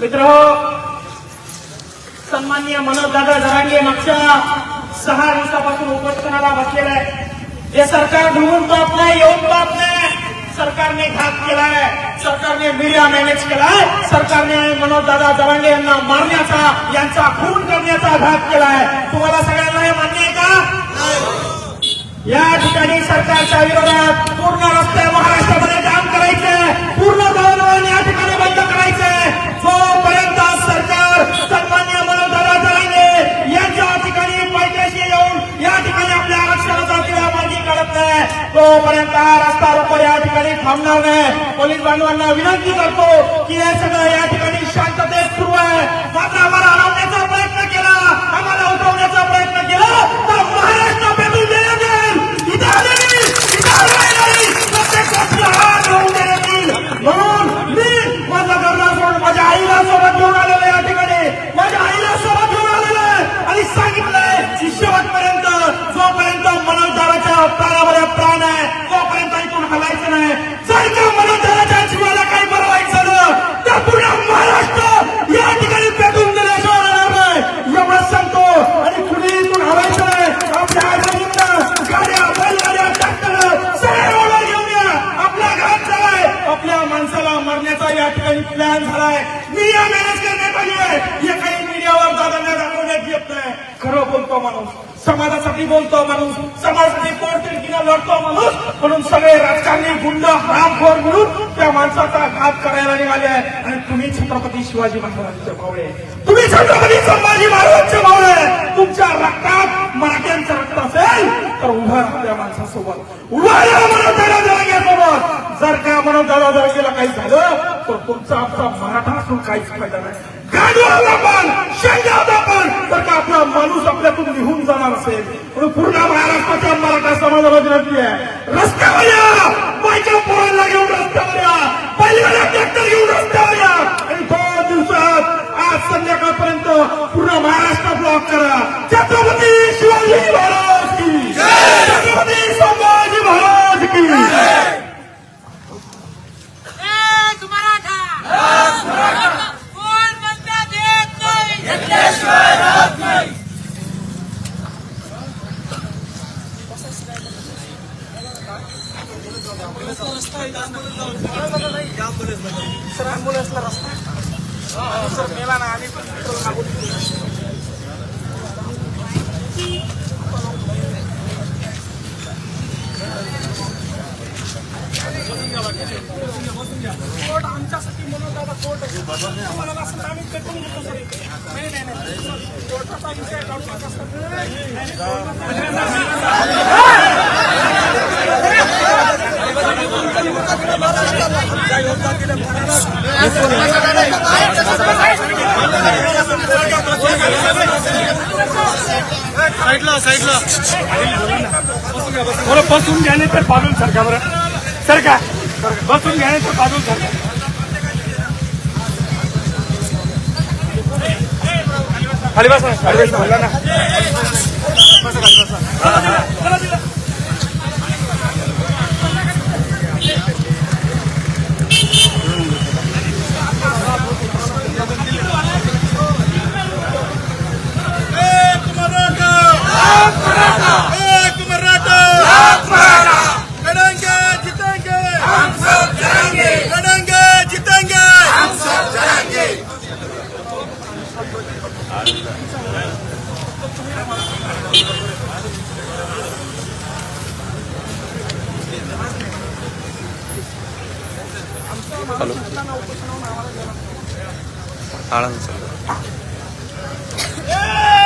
मित्र सन्माननीय मनोजदादा जरांगे मागच्या सहा दिवसापासून उपोषणाला बसलेलं आहे. हे सरकार ढुंगून पाहत नाही येऊन पाहत नाही. सरकारने घात केलाय सरकारने मीडिया मॅनेज केलाय सरकारने मनोजदादा जरांगे यांना मारण्याचा यांचा खून करण्याचा घात केलाय. तुम्हाला सगळ्यांना हे मान्य आहे का? या ठिकाणी सरकारच्या विरोधात थांबणार नाही. पोलीस बांधवांना विनंती करतो की हे सगळं या प्लॅन झालाय मीडिया मॅनेज करण्यात आली आहे हे काही मीडियावर दादांना दाखवण्यात येत नाही खरं बोलतो माणूस. समाजासाठी बोलतो माणूस. समाजासाठी पोटतिडकीनं लढतो माणूस. म्हणून सगळे राजकारणी गुंड हरामखोर म्हणून त्या माणसाचा घात करायला निघाले आहे आणि तुम्ही छत्रपती शिवाजी महाराजांचे भावळे तुम्ही छत्रपती संभाजी महाराजांचे भावळे तुमच्या रक्तात मराठ्यांचं रक्त असेल तर उभा राहा त्या माणसासोबत. उभा राहा म्हणून त्याला दादा जर गेला काही झालं? तर तुमचा आमचा मराठा असून काहीच फायदा नाही. गाडवाल आपण शेंगात आपण तर का आपला माणूस आपल्यातून निघून जाणार असेल म्हणून पूर्ण महाराष्ट्राच्या मराठा समाजाला विनंती आहे. रस्त्यावर या! बायका पोरांना घेऊन रस्त्यावर या. पहिल्या ट्रॅक्टर घेऊन रस्त्यावर या. सर ॲम्ब्युलन्सला रस्ता. सर मेला ना आम्ही पण पेट्रोल मागून कोर्ट आमच्यासाठी कोर्ट आहे साईडला साईडला. बरं बसून घ्याने तर बाजून सरका बरं. सरका. बसून घ्याने तर बाजून सरका. खाली बसा खाली बसा. ना आळंद सर एक मराठा